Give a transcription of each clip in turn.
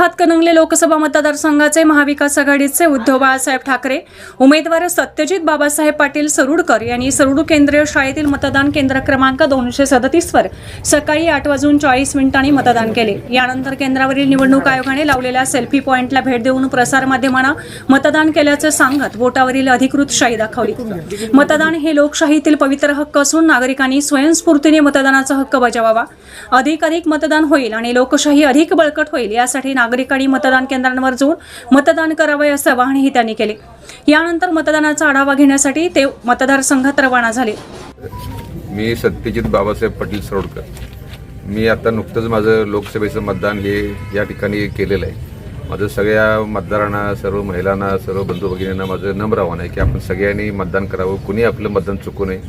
हातकणंगले लोकसभा मतदारसंघाचे महाविकास आघाडीचे उद्धव बाळासाहेब ठाकरे उमेदवार सत्यजित बाबासाहेब पाटील सरुडकर यांनी सरुड केंद्रीय शाळेतील मतदान केंद्र क्रमांक दोनशे सदतीसवर सकाळी आठ वाजून चाळीस मिनिटांनी मतदान केले. यानंतर केंद्रावरील निवडणूक आयोगाने लावलेल्या सेल्फी पॉईंटला भेट देऊन प्रसारमाध्यमांना मतदान केल्याचं सांगत बोटावरील अधिकृत शाही दाखवली. मतदान हे लोकशाहीतील पवित्र हक्क असून नागरिकांनी स्वयंस्फूर्तीने मतदानाचा हक्क बजावावा. अधिकाधिक मतदान होईल आणि लोकशाही अधिक बळकट होईल यासाठी नागरिकांनी मतदान केंद्रांवर जाऊन मतदान करावे असं आवाहनही त्यांनी केले. यानंतर मतदानाचा आढावा घेण्यासाठी ते मतदारसंघात रवाना झाले. मी सत्यजित बाबासाहेब पाटील सरोडकर. मी आता नुकतंच माझं लोकसभेचं मतदान हे या ठिकाणी केलेलं आहे. माझं सगळ्या मतदारांना सर्व महिलांना सर्व बंधू भगिनींना माझं नम्र आव्हान आहे की आपण सगळ्यांनी मतदान करावं. कुणी आपलं मतदान चुकू नये.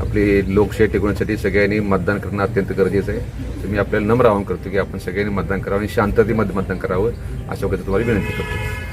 आपली लोकशाही टिकवण्यासाठी सगळ्यांनी मतदान करणं अत्यंत गरजेचं आहे. तर मी आपल्याला नम्र आवाहन करतो की आपण सगळ्यांनी मतदान करावं आणि शांततेमध्ये मतदान करावं अशा वगैरे तुम्हाला विनंती करतो.